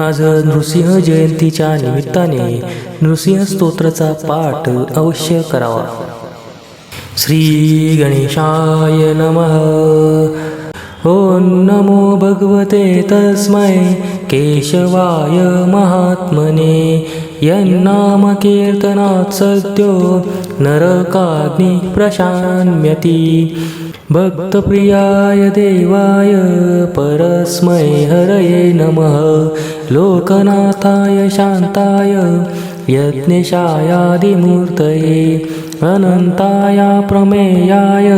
आज नृसिंह जयंतीच्या निमित्ताने नृसिंह स्तोत्राचा पाठ अवश्य करावा. श्री गणेशाय नमः. ॐ नमो भगवते तस्मै केशवाय महात्मने. यन्नामकीर्तनात् सद्यो नरकाग्नि प्रशान्यती भक्तप्रियाय देवाय परस्मै हरये नमः। लोकनाथाय शान्ताय यज्ञशायादिमूर्तये अनन्ताय प्रमेयाय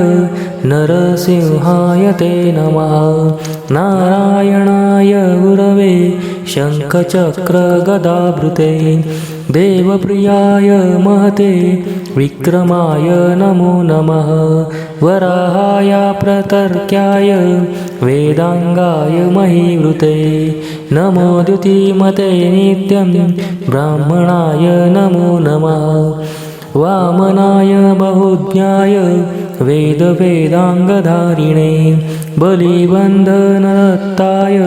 नरसिंहाय ते नमः। नारायणाय गुरवे शङ्खचक्रगदाभृते देवप्रियाय महते विक्रमाय नमो नमः। वराहाय प्रतर्क्याय वेदाङ्गाय महीवृते। नमो द्युतिमते नित्यं ब्राह्मणाय नमो नमः। वामनाय बहुज्ञाय वेदवेदाङ्गधारिणे बलिबन्धनदत्ताय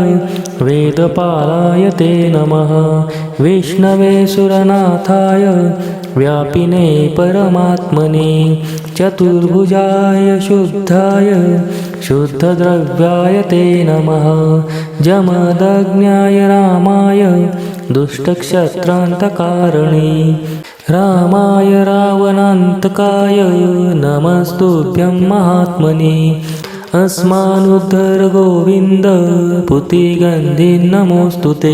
वेदपालाय ते नमः। विष्णवे सुरनाथाय व्यापिने परमात्मने। चतुर्भुजाय शुद्धाय शुद्धद्रव्याय ते नमः। जमदग्न्याय रामाय दुष्टक्षत्रान्तकारणे। रामाय रावणान्तकाय नमस्तुभ्यं महात्मने अस्मानुद्धर गोविन्द पुतिगन्धि नमोऽस्तु ते